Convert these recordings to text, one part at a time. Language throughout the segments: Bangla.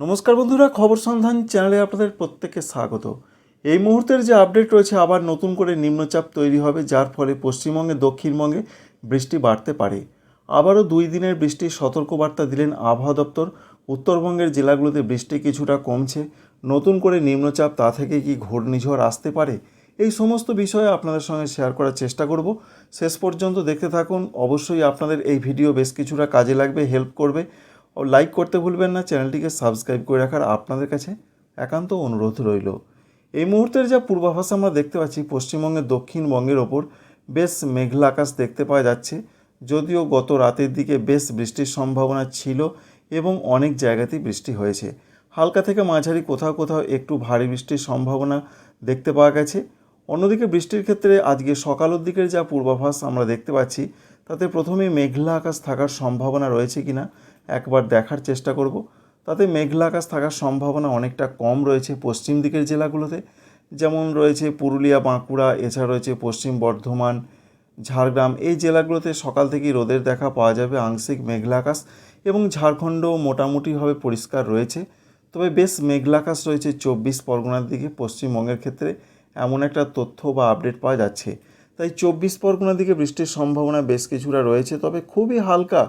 নমস্কার বন্ধুরা, খবর সন্ধান চ্যানেলে আপনাদের প্রত্যেককে স্বাগত। এই মুহূর্তের যে আপডেট রয়েছে, আবার নতুন করে নিম্নচাপ তৈরি হবে, যার ফলে পশ্চিমবঙ্গে, দক্ষিণবঙ্গে বৃষ্টি বাড়তে পারে। আবারও দুই দিনের বৃষ্টির সতর্কবার্তা দিলেন আবহাওয়া দপ্তর। উত্তরবঙ্গের জেলাগুলোতে বৃষ্টি কিছুটা কমছে। নতুন করে নিম্নচাপ, তা থেকে কি ঘূর্ণিঝড় আসতে পারে? এই সমস্ত বিষয়ে আপনাদের সঙ্গে শেয়ার করার চেষ্টা করব। শেষ পর্যন্ত দেখতে থাকুন। অবশ্যই আপনাদের এই ভিডিও বেশ কিছুটা কাজে লাগবে, হেল্প করবে। ও লাইক করতে ভুলবেন না চ্যানেলটিকে সাবস্ক্রাইব করে রাখার আপনাদের কাছে একান্ত অনুরোধ রইল। এই মুহূর্তের যা পূর্বাভাস আমরা দেখতে পাচ্ছি, পশ্চিমবঙ্গের দক্ষিণবঙ্গের ওপর বেশ মেঘলা আকাশ দেখতে পাওয়া যাচ্ছে। যদিও গত রাতের দিকে বেশ বৃষ্টির সম্ভাবনা ছিল এবং অনেক জায়গাতেই বৃষ্টি হয়েছে। হালকা থেকে মাঝারি কোথাও কোথাও একটু ভারী বৃষ্টির সম্ভাবনা দেখতে পাওয়া গেছে। অন্যদিকে বৃষ্টির ক্ষেত্রে আজকে সকালের দিকের যা পূর্বাভাস আমরা দেখতে পাচ্ছি, তাতে প্রথমে মেঘলা আকাশ থাকার সম্ভাবনা রয়েছে কিনা একবার দেখার চেষ্টা করব। তাতে মেঘলা আকাশ থাকার সম্ভাবনা অনেকটা কম রয়েছে পশ্চিম দিকের জেলাগুলোতে। যেমন রয়েছে পুরুলিয়া, বাঁকুড়া, এছাড়া রয়েছে পশ্চিম বর্ধমান, ঝাড়গ্রাম। এই জেলাগুলোতে সকাল থেকেই রোদের দেখা পাওয়া যাবে আংশিক মেঘলা আকাশ এবং ঝাড়খণ্ডও মোটামুটিভাবে পরিষ্কার রয়েছে। তবে বেশ মেঘলা আকাশ রয়েছে চব্বিশ পরগনার দিকে। পশ্চিমবঙ্গের ক্ষেত্রে এমন একটা তথ্য বা আপডেট পাওয়া যাচ্ছে। তাই চব্বিশ পরগনা দিকে বৃষ্টির সম্ভাবনা বেশ কিছুটা রয়েছে, তবে খুবই হালকা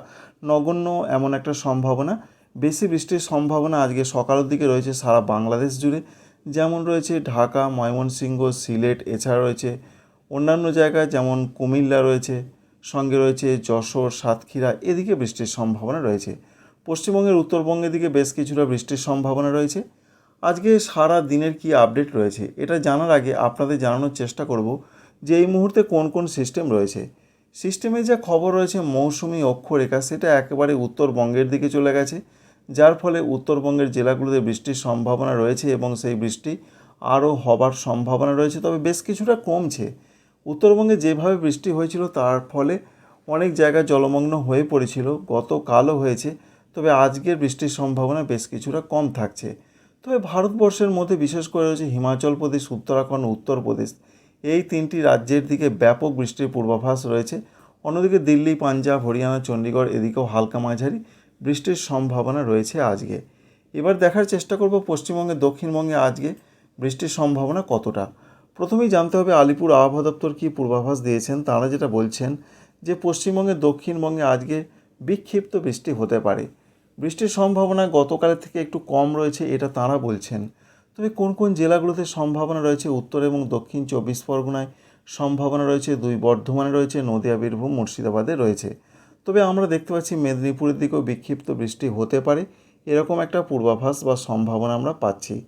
নগণ্য এমন একটা সম্ভাবনা। বেশি বৃষ্টির সম্ভাবনা আজকে সকালের দিকে রয়েছে সারা বাংলাদেশ জুড়ে, যেমন রয়েছে ঢাকা, ময়মনসিংহ, সিলেট, এছাড়া রয়েছে অন্যান্য জায়গায় যেমন কুমিল্লা রয়েছে, সঙ্গে রয়েছে যশোর, সাতক্ষীরা, এদিকে বৃষ্টির সম্ভাবনা রয়েছে। পশ্চিমবঙ্গের উত্তরবঙ্গের দিকে বেশ কিছুটা বৃষ্টির সম্ভাবনা রয়েছে। আজকে সারা দিনের কি আপডেট রয়েছে, এটা জানার আগে আপনাদের জানানোর চেষ্টা করব। যে এই মুহূর্তে কোন কোন সিস্টেম রয়েছে? সিস্টেমে যা খবর রয়েছে মৌসুমি অক্ষরেখা, সেটা একেবারে উত্তরবঙ্গের দিকে চলে গেছে। যার ফলে উত্তরবঙ্গের জেলাগুলোতে বৃষ্টির সম্ভাবনা রয়েছে এবং সেই বৃষ্টি আরও হবার সম্ভাবনা রয়েছে, তবে বেশ কিছুটা কমছে। উত্তরবঙ্গে যেভাবে বৃষ্টি হয়েছিল, তার ফলে অনেক জায়গায় জলমগ্ন হয়ে পড়েছিল। গতকালও হয়েছে, তবে আজকের বৃষ্টির সম্ভাবনা বেশ কিছুটা কম থাকছে। তবে ভারতবর্ষের মধ্যে বিশেষ করে রয়েছে হিমাচল প্রদেশ, উত্তরাখণ্ড, উত্তরপ্রদেশ। এই তিনটি রাজ্যের দিকে ব্যাপক বৃষ্টির পূর্বাভাস রয়েছে। অন্যদিকে দিল্লি, পাঞ্জাব, হরিয়ানা চণ্ডীগড় এদিকেও হালকা মাঝারি বৃষ্টির সম্ভাবনা রয়েছে আজকে। এবার দেখার চেষ্টা করব পশ্চিমবঙ্গে দক্ষিণবঙ্গে আজকে বৃষ্টির সম্ভাবনা কতটা। প্রথমেই জানতে হবে আলিপুর আবহাওয়া দপ্তর কী পূর্বাভাস দিয়েছেন, তারা যেটা বলছেন যে পশ্চিমবঙ্গে দক্ষিণবঙ্গে আজকে বিক্ষিপ্ত বৃষ্টি হতে পারে। বৃষ্টির সম্ভাবনা গতকালের থেকে একটু কম রয়েছে, এটা তাঁরা বলছেন। তবে কোন কোন জেলাগুলোতে সম্ভাবনা রয়েছে উত্তর এবং দক্ষিণ চব্বিশ পরগনায়? সম্ভাবনা রয়েছে দুই, বর্ধমানে রয়েছে, নদিয়া, বীরভূম, মুর্শিদাবাদে রয়েছে। তবে আমরা দেখতে পাচ্ছি মেদিনীপুরের দিকেও বিক্ষিপ্ত বৃষ্টি হতে পারে। এরকম একটা পূর্বাভাস বা সম্ভাবনা আমরা পাচ্ছি।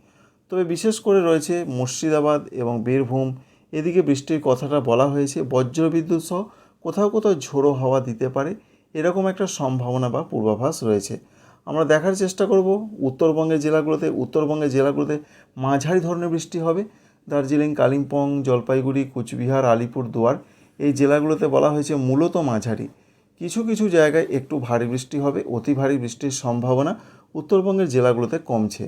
তবে বিশেষ করে রয়েছে মুর্শিদাবাদ এবং বীরভূম। এদিকে বৃষ্টির কথাটা বলা হয়েছে, বজ্রবিদ্যুৎ সহ কোথাও কোথাও ঝোড়ো হাওয়া দিতে পারে। এরকম একটা সম্ভাবনা বা পূর্বাভাস রয়েছে। আমরা দেখার চেষ্টা করব উত্তরবঙ্গের জেলাগুলোতে উত্তরবঙ্গের জেলাগুলোতে মাঝারি ধরনের বৃষ্টি হবে। দার্জিলিং, কালিম্পং, জলপাইগুড়ি, কুচবিহার, আলিপুর দুয়ার, এই জেলাগুলোতে বলা হয়েছে মূলত মাঝারি। কিছু কিছু জায়গায় একটু ভারী বৃষ্টি হবে, অতি ভারী বৃষ্টির সম্ভাবনা উত্তরবঙ্গের জেলাগুলোতে কমছে।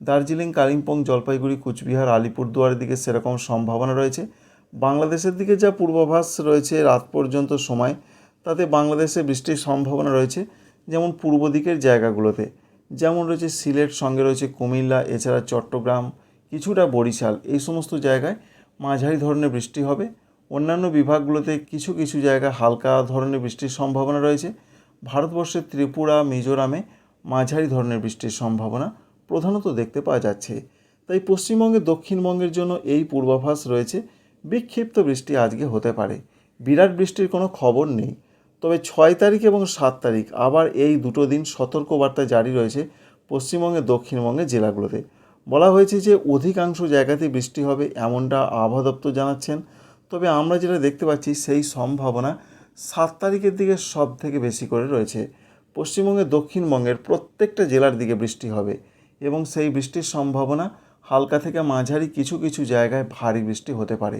দার্জিলিং, কালিম্পং, জলপাইগুড়ি, কুচবিহার আলিপুরদুয়ারের দিকে সেরকম সম্ভাবনা রয়েছে। বাংলাদেশের দিকে যা পূর্বাভাস রয়েছে রাত পর্যন্ত সময়, তাতে বাংলাদেশে বৃষ্টির সম্ভাবনা রয়েছে। যেমন পূর্ব দিকের জায়গাগুলোতে, যেমন রয়েছে সিলেট, সঙ্গে রয়েছে কুমিল্লা, এছাড়া চট্টগ্রাম, কিছুটা বরিশাল, এই সমস্ত জায়গায় মাঝারি ধরনের বৃষ্টি হবে। অন্যান্য বিভাগগুলোতে কিছু কিছু জায়গায় হালকা ধরনের বৃষ্টির সম্ভাবনা রয়েছে। ভারতবর্ষের ত্রিপুরা, মিজোরামে মাঝারি ধরনের বৃষ্টির সম্ভাবনা প্রধানত দেখতে পাওয়া যাচ্ছে। তাই পশ্চিমবঙ্গে দক্ষিণবঙ্গের জন্য এই পূর্বাভাস রয়েছে, বিক্ষিপ্ত বৃষ্টি আজকে হতে পারে। বিরাট বৃষ্টির কোনো খবর নেই। তবে ছয় তারিখ এবং সাত তারিখ আবার এই দুটো দিন সতর্কবার্তা জারি রয়েছে পশ্চিমবঙ্গের, দক্ষিণবঙ্গের জেলাগুলোতে। বলা হয়েছে যে অধিকাংশ জায়গাতে বৃষ্টি হবে এমনটা আবহাওয়া দপ্তর জানাচ্ছেন। তবে আমরা যেটা দেখতে পাচ্ছি সেই সম্ভাবনা সাত তারিখের দিকে সব থেকে বেশি করে রয়েছে। পশ্চিমবঙ্গের, দক্ষিণবঙ্গের প্রত্যেকটা জেলার দিকে বৃষ্টি হবে এবং সেই বৃষ্টির সম্ভাবনা হালকা থেকে মাঝারি কিছু কিছু জায়গায় ভারী বৃষ্টি হতে পারে।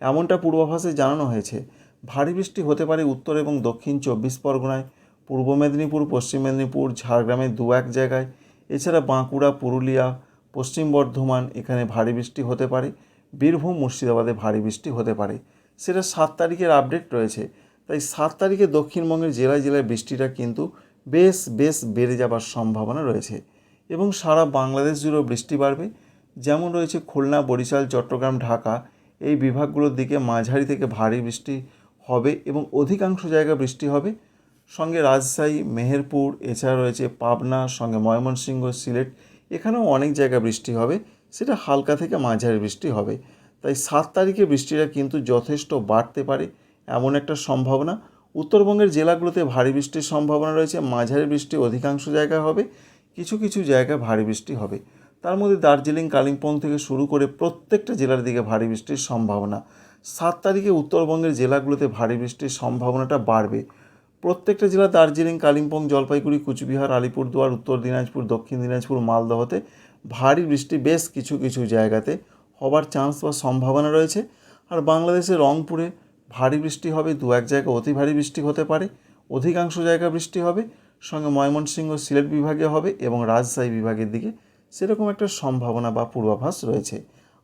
এমনটা পূর্বাভাসে জানানো হয়েছে। ভারী বৃষ্টি হতে পারে উত্তর এবং দক্ষিণ চব্বিশ পরগনায়, পূর্ব মেদিনীপুর, পশ্চিম মেদিনীপুর ঝাড়গ্রামের দু এক জায়গায়। এছাড়া বাঁকুড়া, পুরুলিয়া, পশ্চিম বর্ধমান এখানে ভারী বৃষ্টি হতে পারে। বীরভূম, মুর্শিদাবাদে ভারী বৃষ্টি হতে পারে। সেটা সাত তারিখের আপডেট রয়েছে। তাই সাত তারিখে দক্ষিণবঙ্গের জেলায় জেলায় বৃষ্টিটা কিন্তু বেশ বেশ বেড়ে যাবার সম্ভাবনা রয়েছে এবং সারা বাংলাদেশ জুড়েও বৃষ্টি বাড়বে। যেমন রয়েছে খুলনা, বরিশাল, চট্টগ্রাম, ঢাকা। এই বিভাগগুলোর দিকে মাঝারি থেকে ভারী বৃষ্টি হবে এবং অধিকাংশ জায়গায় বৃষ্টি হবে। সঙ্গে রাজশাহী, মেহেরপুর, এছাড়া রয়েছে পাবনা, সঙ্গে ময়মনসিংহ, সিলেট। এখানেও অনেক জায়গায় বৃষ্টি হবে। সেটা হালকা থেকে মাঝারি বৃষ্টি হবে। তাই সাত তারিখে বৃষ্টিটা কিন্তু যথেষ্ট বাড়তে পারে এমন একটা সম্ভাবনা। উত্তরবঙ্গের জেলাগুলোতে ভারী বৃষ্টির সম্ভাবনা রয়েছে। মাঝারি বৃষ্টি অধিকাংশ জায়গায় হবে। কিছু কিছু জায়গায় ভারী বৃষ্টি হবে। তার মধ্যে দার্জিলিং, কালিম্পং থেকে শুরু করে প্রত্যেকটা জেলার দিকে ভারী বৃষ্টির সম্ভাবনা। সাত তারিখে উত্তরবঙ্গের জেলাগুলোতে ভারী বৃষ্টির সম্ভাবনাটা বাড়বে। প্রত্যেকটা জেলা দার্জিলিং, কালিম্পং, জলপাইগুড়ি, কুচবিহার, আলিপুরদুয়ার, উত্তর দিনাজপুর, দক্ষিণ দিনাজপুর, মালদহতে ভারী বৃষ্টি বেশ কিছু কিছু জায়গাতে হবার চান্স বা সম্ভাবনা রয়েছে। আর বাংলাদেশের রংপুরে ভারী বৃষ্টি হবে, দু এক জায়গায় অতি ভারী বৃষ্টি হতে পারে, অধিকাংশ জায়গায় বৃষ্টি হবে, সঙ্গে ময়মনসিংহ সিলেট বিভাগে হবে এবং রাজশাহী বিভাগের দিকে সেরকম একটা সম্ভাবনা বা পূর্বাভাস রয়েছে।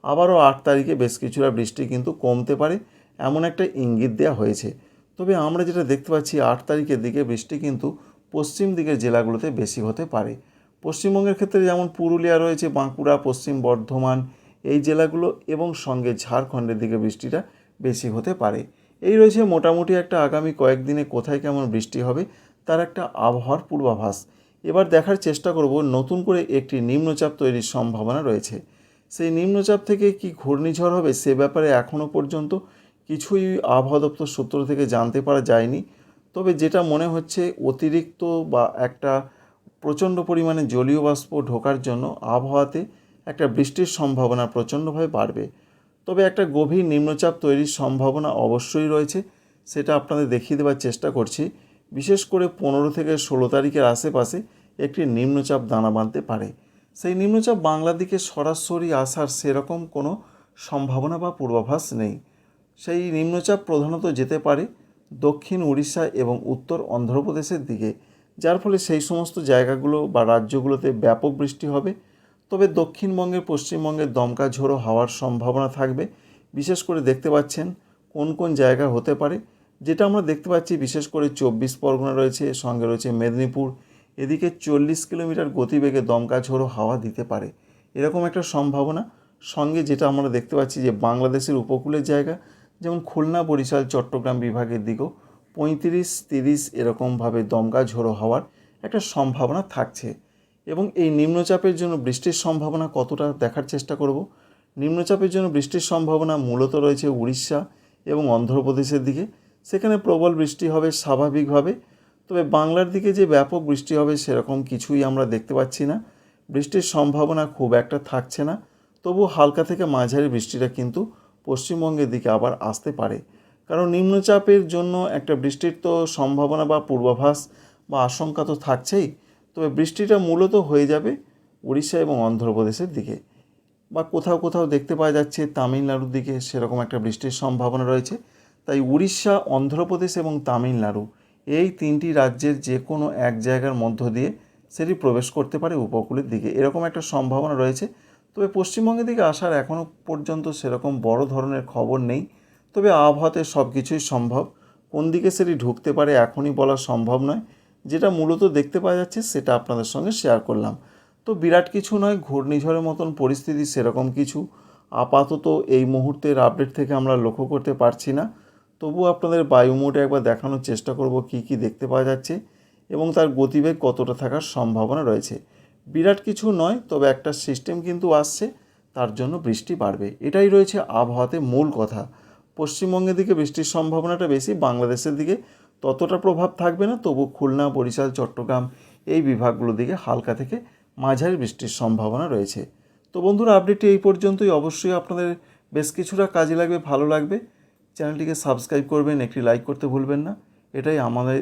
আবারও আট তারিখে বেশ কিছুটা বৃষ্টি কিন্তু কমতে পারে, এমন একটা ইঙ্গিত দেওয়া হয়েছে। তবে আমরা যেটা দেখতে পাচ্ছি, আট তারিখের দিকে বৃষ্টি কিন্তু পশ্চিম দিকের জেলাগুলোতে বেশি হতে পারে। পশ্চিমবঙ্গের ক্ষেত্রে যেমন পুরুলিয়া রয়েছে, বাঁকুড়া, পশ্চিম বর্ধমান, এই জেলাগুলো এবং সঙ্গে ঝাড়খণ্ডের দিকে বৃষ্টিটা বেশি হতে পারে। এই রয়েছে মোটামুটি একটা আগামী কয়েকদিনে কোথায় কেমন বৃষ্টি হবে, তার একটা আবহাওয়ার পূর্বাভাস। এবার দেখার চেষ্টা করব, নতুন করে একটি নিম্নচাপ তৈরির সম্ভাবনা রয়েছে। সেই নিম্নচাপ থেকে কি ঘূর্ণিঝড় হবে সে ব্যাপারে এখনও পর্যন্ত কিছুই আবহাওয়া দপ্তর সূত্র থেকে জানতে পারা যায়নি। তবে যেটা মনে হচ্ছে, অতিরিক্ত বা একটা প্রচণ্ড পরিমাণে জলীয় বাষ্প ঢোকার জন্য আবহাওয়াতে একটা বৃষ্টির সম্ভাবনা প্রচণ্ডভাবে বাড়বে। তবে একটা গভীর নিম্নচাপ তৈরির সম্ভাবনা অবশ্যই রয়েছে, সেটা আপনাদের দেখিয়ে দেওয়ার চেষ্টা করছি। বিশেষ করে পনেরো থেকে ষোলো তারিখের আশেপাশে একটি নিম্নচাপ দানা বাঁধতে পারে। সেই নিম্নচাপ বাংলার দিকে সরাসরি আসার সেরকম কোনো সম্ভাবনা বা পূর্বাভাস নেই। সেই নিম্নচাপ প্রধানত যেতে পারে দক্ষিণ উড়িষ্যা এবং উত্তর অন্ধ্রপ্রদেশের দিকে, যার ফলে সেই সমস্ত জায়গাগুলো বা রাজ্যগুলোতে ব্যাপক বৃষ্টি হবে। তবে দক্ষিণবঙ্গের পশ্চিমবঙ্গের দমকা ঝোড়ো হওয়ার সম্ভাবনা থাকবে। বিশেষ করে দেখতে পাচ্ছেন কোন কোন জায়গা হতে পারে, যেটা আমরা দেখতে পাচ্ছি বিশেষ করে চব্বিশ পরগনা রয়েছে, সঙ্গে রয়েছে মেদিনীপুর এদিকে চল্লিশ কিলোমিটার গতিবেগে দমকা ঝোড়ো হাওয়া দিতে পারে। এরকম একটা সম্ভাবনা। সঙ্গে যেটা আমরা দেখতে পাচ্ছি যে বাংলাদেশের উপকূলের জায়গা, যেমন খুলনা, বরিশাল, চট্টগ্রাম বিভাগের দিকেও পঁয়ত্রিশ, তিরিশ এরকমভাবে দমকা ঝোড়ো হওয়ার একটা সম্ভাবনা থাকছে। এবং এই নিম্নচাপের জন্য বৃষ্টির সম্ভাবনা কতটা দেখার চেষ্টা করব? নিম্নচাপের জন্য বৃষ্টির সম্ভাবনা মূলত রয়েছে উড়িষ্যা এবং অন্ধ্রপ্রদেশের দিকে। সেখানে প্রবল বৃষ্টি হবে স্বাভাবিকভাবে। তবে বাংলার দিকে যে ব্যাপক বৃষ্টি হবে সেরকম কিছুই আমরা দেখতে পাচ্ছি না। বৃষ্টির সম্ভাবনা খুব একটা থাকছে না। তবু হালকা থেকে মাঝারি বৃষ্টিটা কিন্তু পশ্চিমবঙ্গের দিকে আবার আসতে পারে। কারণ নিম্নচাপের জন্য একটা বৃষ্টির তো সম্ভাবনা বা পূর্বাভাস বা আশঙ্কা তো থাকছেই। তবে বৃষ্টিটা মূলত হয়ে যাবে উড়িষ্যা এবং অন্ধ্রপ্রদেশের দিকে। বা কোথাও কোথাও দেখতে পাওয়া যাচ্ছে তামিলনাড়ুর দিকে সেরকম একটা বৃষ্টির সম্ভাবনা রয়েছে। তাই উড়িষ্যা, অন্ধ্রপ্রদেশ এবং তামিলনাড়ু এই তিনটি রাজ্যের যে কোনো এক জায়গার মধ্য দিয়ে সেটি প্রবেশ করতে পারে উপকূলের দিকে। এরকম একটা সম্ভাবনা রয়েছে। তবে পশ্চিমবঙ্গের দিকে আসার এখনও পর্যন্ত সেরকম বড় ধরনের খবর নেই। তবে আবহাওয়াতে সব কিছুই সম্ভব। কোন দিকে সেটি ঢুকতে পারে এখনই বলা সম্ভব নয়। যেটা মূলত দেখতে পাওয়া যাচ্ছে সেটা আপনাদের সঙ্গে শেয়ার করলাম। তো বিরাট কিছু নয়, ঘূর্ণিঝড়ের মতন পরিস্থিতি সেরকম কিছু। আপাতত এই মুহূর্তের আপডেট থেকে আমরা লক্ষ্য করতে পারছি না। তবু আপনাদের বায়ুমোটে একবার দেখানোর চেষ্টা করব কি কি দেখতে পাওয়া যাচ্ছে এবং তার গতিবেগ কতটা থাকার সম্ভাবনা রয়েছে। বিরাট কিছু নয়, তবে একটা সিস্টেম কিন্তু আসছে, তার জন্য বৃষ্টি বাড়বে। এটাই রয়েছে আবহাওয়াতে মূল কথা। পশ্চিমবঙ্গের দিকে বৃষ্টির সম্ভাবনাটা বেশি, বাংলাদেশের দিকে ততটা প্রভাব থাকবে না, তবু খুলনা, বরিশাল, চট্টগ্রাম এই বিভাগগুলোর দিকে হালকা থেকে মাঝারি বৃষ্টির সম্ভাবনা রয়েছে। তো বন্ধুরা আপডেটটি এই পর্যন্তই। অবশ্যই আপনাদের বেশ কিছুটা কাজে লাগবে, ভালো লাগবে। চ্যানেলটিকে সাবস্ক্রাইব করবেন একটি লাইক করতে ভুলবেন না। এটাই আমাদের